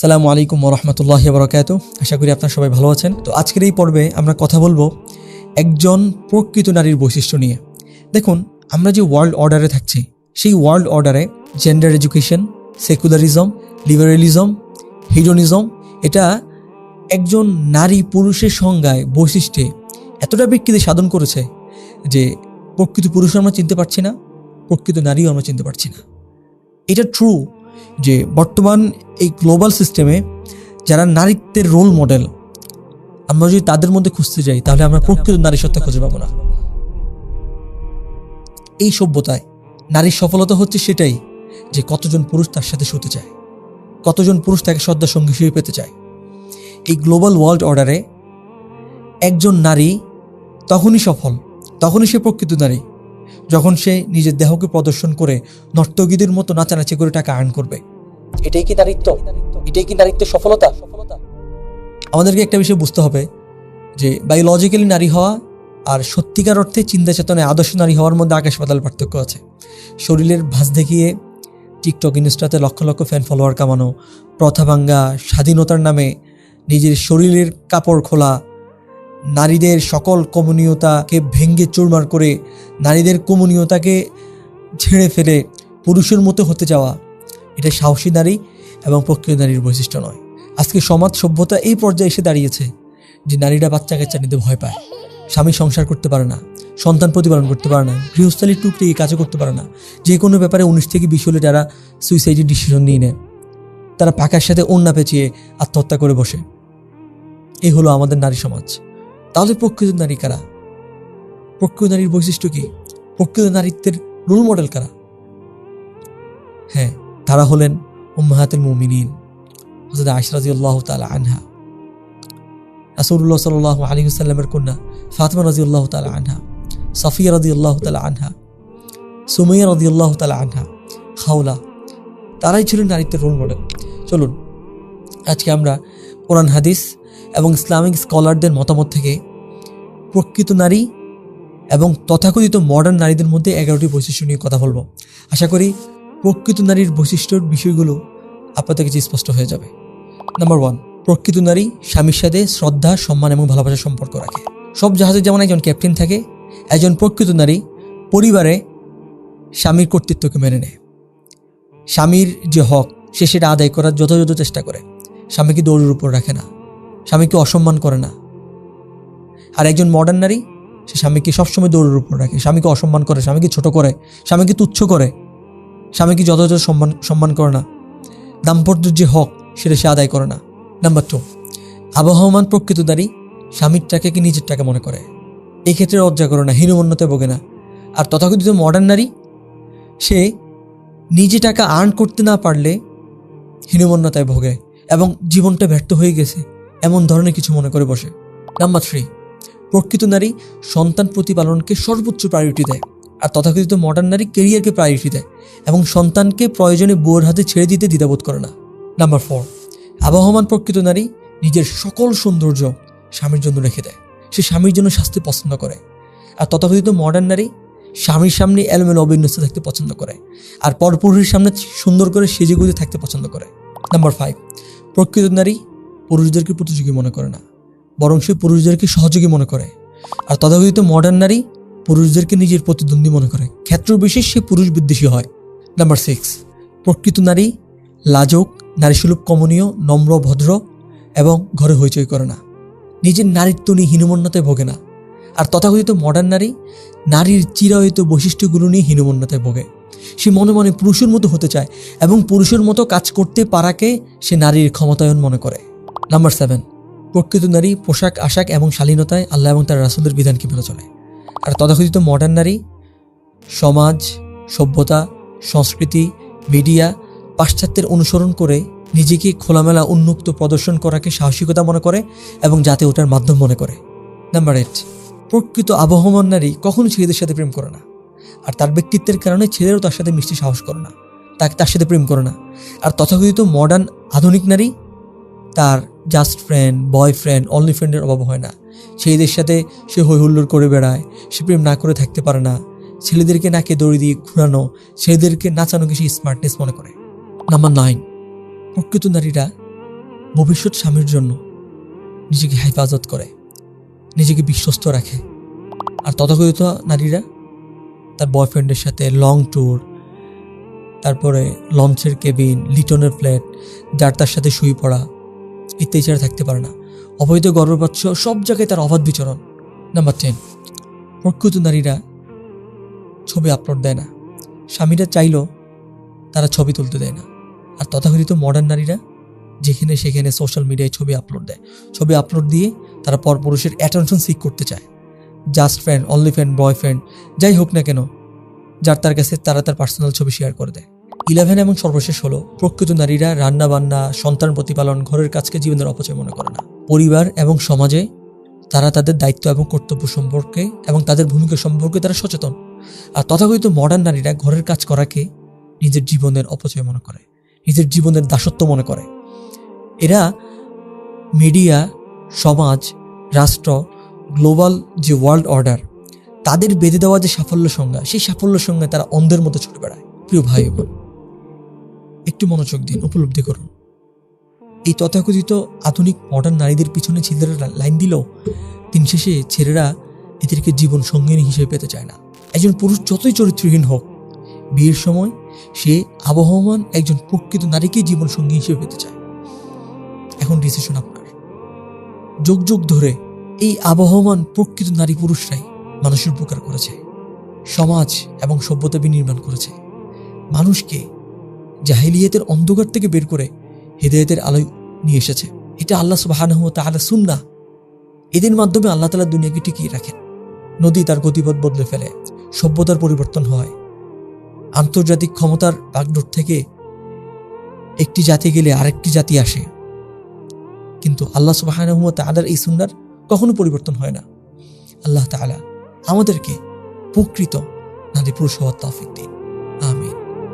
সালামু আলাইকুম রহমতুল্লাহ বরকাত আশা করি আপনারা সবাই ভালো আছেন। তো আজকের এই পর্বে আমরা কথা বলব একজন প্রকৃত নারীর বৈশিষ্ট্য নিয়ে। দেখুন, আমরা যে ওয়ার্ল্ড অর্ডারে থাকছি, সেই ওয়ার্ল্ড অর্ডারে gender education secularism liberalism hedonism এটা একজন নারী পুরুষের সংজ্ঞায় বৈশিষ্ট্যে এতটা বিকৃতি সাধন করেছে যে প্রকৃত পুরুষ আমরা চিনতে পারছি না, প্রকৃত নারীও আমরা চিনতে পারছি না। এটা ট্রু যে বর্তমান এই গ্লোবাল সিস্টেমে যারা নারীত্বের রোল মডেল, আমরা যদি তাদের মধ্যে খুঁজতে যাই, তাহলে আমরা প্রকৃত নারী সত্তা খুঁজে পাবো না। এই সভ্যতায় নারীর সফলতা হচ্ছে সেটাই যে কতজন পুরুষ তার সাথে শুতে চায়, কতজন পুরুষ তাকে শ্রদ্ধা সঙ্গী হিসেবে পেতে চায়। এই গ্লোবাল ওয়ার্ল্ড অর্ডারে একজন নারী তখনই সফল, তখনই সে প্রকৃত নারী। যখন সে নিজের দেহকে প্রদর্শন করে নর্তকীদের মতো নাচানাচি করে টাকা আর্ন করবে। এটাই কি নারীত্ব এটাই কি নারীত্বের সফলতা? আমাদেরকে একটা বিষয় বুঝতে হবে যে বায়োলজিক্যালি নারী হওয়া আর সত্যিকার অর্থে চিন্তা চেতনায় আদর্শ নারী হওয়ার মধ্যে আকাশ পাতাল পার্থক্য আছে। শরীরের ভাঁজ দেখিয়ে TikTok ইনস্টাতে lakh lakh fan follower কামানো প্রথা ভাঙ্গা স্বাধীনতার নামে নিজের শরীরের কাপড় খোলা নারীদের সকল কমনীয়তাকে ভেঙ্গে চুরমার করে, নারীদের কমনীয়তাকে ছেড়ে ফেলে পুরুষের মতো হতে যাওয়া, এটা সাহসী নারী এবং প্রকৃত নারীর বৈশিষ্ট্য নয়। আজকে সমাজ সভ্যতা এই পর্যায়ে এসে দাঁড়িয়েছে যে নারীরা বাচ্চা কাচ্চা নিতে ভয় পায়, স্বামী সংসার করতে পারে না, সন্তান প্রতিপালন করতে পারে না গৃহস্থালির টুকরে কাজও করতে পারে না। যে কোনো ব্যাপারে উনিশ থেকে বিশ হলে যারা সুইসাইডের ডিসিশন নিয়ে নেয়, তারা পাকার সাথে অন্যা পেঁচিয়ে আত্মহত্যা করে বসে। এই হলো আমাদের নারী সমাজ। তাহলে প্রকৃত নারী কারা? প্রকৃত নারীর বৈশিষ্ট্য কি? প্রকৃত নারীত্বের রোল মডেল কারা? হ্যাঁ তারা হলেন উম্মাহাতুল মুমিনিন হজরত আশরাজি আল্লাহ তালা আনহা রাসুল্লাহ সাল আলী সাল্লামের কন্যা ফাতমা রাজি আল্লাহ তালা আনহা, সাফিয়া রাজি আল্লাহ তালা আনহা, সুমাইয়া রাজি আল্লাহ তালা আনহা, খাওলা, তারাই ছিলেন নারীত্বের রোল মডেল চলুন, আজকে আমরা কোরআন, হাদিস এবং ইসলামিক স্কলারদের মতামত থেকে প্রকৃত নারী এবং তথাকথিত মডার্ন নারীদের মধ্যে এগারোটি বৈশিষ্ট্য নিয়ে কথা বলব। আশা করি প্রকৃত নারীর বৈশিষ্ট্যর বিষয়গুলো আপনাদের কাছে স্পষ্ট হয়ে যাবে। নাম্বার ওয়ান প্রকৃত নারী স্বামীর সাথে শ্রদ্ধা, সম্মান এবং ভালোবাসার সম্পর্ক রাখে। সব জাহাজে যেমন একজন ক্যাপ্টেন থাকে, একজন প্রকৃত নারী পরিবারে স্বামীর কর্তৃত্বকে মেনে নেয়। স্বামীর যে হক, সে সেটা আদায় করার যথাযথ চেষ্টা করে। স্বামীকে দৌড়ের উপর রাখে না। স্বামীকে অসম্মান করে না। আর একজন মডার্ন নারী, সে স্বামীকে সবসময় দৌড়ের উপর রাখে। স্বামীকে অসম্মান করে, স্বামীকে ছোট করে, স্বামীকে তুচ্ছ করে, স্বামীকে যথাযথ সম্মান সম্মান করে না। দাম্পত্যের যে হক, সেটা সে আদায় করে না। নাম্বার টু আবহমান প্রকৃত নারী স্বামীর টাকাকে নিজের টাকা মনে করে? এই ক্ষেত্রে লজ্জা করে না হীনমন্যতে ভোগে না। আর তথাকথিত মডার্ন নারী, সে নিজে টাকা আর্ন করতে না পারলে হীনমন্যতায় ভোগে এবং জীবনটা ব্যর্থ হয়ে গেছে। এমন ধরনের কিছু মনে করে বসে। নাম্বার থ্রি প্রকৃত নারী সন্তান প্রতিপালনকে সর্বোচ্চ প্রায়োরিটি দেয় আর তথাকথিত মডার্ন নারী কেরিয়ারকে প্রায়োরিটি দেয় এবং সন্তানকে প্রয়োজনে বউয়ের হাতে ছেড়ে দিতে দ্বিধাবোধ করে না। নাম্বার ফোর আবহমান প্রকৃত নারী নিজের সকল সৌন্দর্য স্বামীর জন্য রেখে দেয়। সে স্বামীর জন্য শাস্তি পছন্দ করে। আর তথাকথিত মডার্ন নারী স্বামীর সামনে এলোমেলো অবিন্যস্ত থাকতে পছন্দ করে আর পরপুরুষের সামনে সুন্দর করে সেজে থাকতে পছন্দ করে। নাম্বার ফাইভ প্রকৃত নারী পুরুষদেরকে প্রতিযোগী মনে করে না, বরং সে পুরুষদেরকে সহযোগী মনে করে। আর তথাকথিত মডার্ন নারী পুরুষদেরকে নিজের প্রতিদ্বন্দ্বী মনে করে। ক্ষেত্র বিশেষ সে পুরুষ বিদ্বেষী হয়। নাম্বার সিক্স প্রকৃত নারী লাজক, নারীসুলভ, কমনীয়, নম্র, ভদ্র এবং ঘরে হইচই করে না। নিজের নারীত্ব নিয়ে হীনমন্যতায় ভোগে না। আর তথাকথিত মডার্ন নারী নারীর চিরায়িত বৈশিষ্ট্যগুলো নিয়ে হীনমন্যতায় ভোগে। সে মনে মনে পুরুষের মতো হতে চায় এবং পুরুষের মতো কাজ করতে পারাকে সে নারীর ক্ষমতায়ন মনে করে। নাম্বার সেভেন প্রকৃত নারী, পোশাক, আশাক এবং শালীনতায় আল্লাহ এবং তার রাসুলের বিধানকে মেনে চলে? আর তথাকথিত মডার্ন নারী, সমাজ, সভ্যতা, সংস্কৃতি মিডিয়া পাশ্চাত্যের অনুসরণ করে নিজেকে খোলামেলা উন্মুক্ত প্রদর্শন করাকে সাহসিকতা মনে করে এবং যাতে ওটার মাধ্যম মনে করে। নাম্বার এইট প্রকৃত আবহমান নারী কখনো ছেলেদের সাথে প্রেম করে না। আর তার ব্যক্তিত্বের কারণে ছেলেরাও তার সাথে মিষ্টি সাহস করে না। তাকে তার সাথে প্রেম করে না। আর তথাকথিত মডার্ন আধুনিক নারী তার জাস্ট ফ্রেন্ড বয়ফ্রেন্ড অনলি ফ্রেন্ডের অভাব হয় না। ছেলেদের সাথে সে হই হুল্লোড় করে বেড়ায়, সে প্রেম না করে থাকতে পারে না। ছেলেদেরকে নাকে দড়ি দিয়ে ঘুরানো, ছেলেদেরকে নাচানোকে সে স্মার্টনেস মনে করে। নাম্বার নাইন প্রকৃত নারীরা ভবিষ্যৎ স্বামীর জন্য নিজেকে হেফাজত করে, নিজেকে বিশ্বস্ত রাখে। আর তথাকথিত নারীরা তার বয়ফ্রেন্ডের সাথে লং ট্যুর তারপরে লঞ্চের কেবিন লিটনের ফ্ল্যাট যার তার সাথে শুয়ে পড়া ইত্যাদি ছাড়া থাকতে পারে না। অবৈধ গর্ভপাচ্ছ সব জায়গায় তার অবাধ বিচরণ। নাম্বার টেন প্রকৃত নারীরা ছবি আপলোড দেয় না। স্বামীরা চাইলেও তারা ছবি তুলতে দেয় না। আর তথাকথিত মডার্ন নারীরা যেখানে সেখানে সোশ্যাল মিডিয়ায় ছবি আপলোড দেয়। ছবি আপলোড দিয়ে তারা পরপুরুষের অ্যাটেনশন সিক করতে চায়। Just friend only friend boyfriend যাই হোক না কেন, যার তার কাছে তারা তার পার্সোনাল ছবি শেয়ার করে দেয়। ইলেভেন এবং সর্বশেষ হলো, প্রকৃত নারীরা রান্না বান্না সন্তান প্রতিপালন, ঘরের কাজকে জীবনের অপচয় মনে করে না। পরিবার এবং সমাজে তারা তাদের দায়িত্ব এবং কর্তব্য সম্পর্কে এবং তাদের ভূমিকা সম্পর্কে তারা সচেতন। আর তথাকথিত মডার্ন নারীরা ঘরের কাজ করাকে নিজের জীবনের অপচয় মনে করে, নিজের জীবনের দাসত্ব মনে করে। এরা মিডিয়া সমাজ, রাষ্ট্র গ্লোবাল যে ওয়ার্ল্ড অর্ডার তাদের বেঁধে দেওয়া যে সাফল্য সংজ্ঞা, সেই সাফল্য সংজ্ঞায় তারা অন্ধের মতো ছুটে বেড়ায়। প্রিয় ভাই বোন একটু মনোযোগ দিন, উপলব্ধি করুন। এই তথাকথিত আধুনিক মডার্ন নারীদের পিছনে ছেলেরা লাইন দিলেও দিন শেষে ছেলেরা এদেরকে জীবন সঙ্গিনী হিসেবে পেতে চায় না। একজন পুরুষ যতই চরিত্রহীন হোক, বিয়ের সময় সে আবহমান একজন প্রকৃত নারীকেই জীবন সঙ্গী হিসেবে পেতে চায়। এখন ডিসিশন আপনার। যুগ যুগ ধরে এই আবহমান প্রকৃত নারী পুরুষরাই মানুষের উপকার করেছে। সমাজ এবং সভ্যতা বিনির্মাণ করেছে। মানুষকে জাহিলিয়াতের অন্ধকার থেকে বের করে হৃদয়তের আলোয় নিয়ে এসেছে। এটা আল্লাহ সুবাহানহ তাহলে সুন্না এদের মাধ্যমে আল্লাহ তালা দুনিয়াকে টিকিয়ে রাখেন। নদী তার গতিপথ বদলে ফেলে, সভ্যতার পরিবর্তন হয়। আন্তর্জাতিক ক্ষমতার বাগডোর থেকে একটি জাতি গেলে আরেকটি জাতি আসে। কিন্তু আল্লাহ সুবাহানহ তালার এই সুন্নার কখনো পরিবর্তন হয় না। আল্লাহ তালা আমাদেরকে প্রকৃত নারী পুরুষ হওয়ার তৌফিক দিন।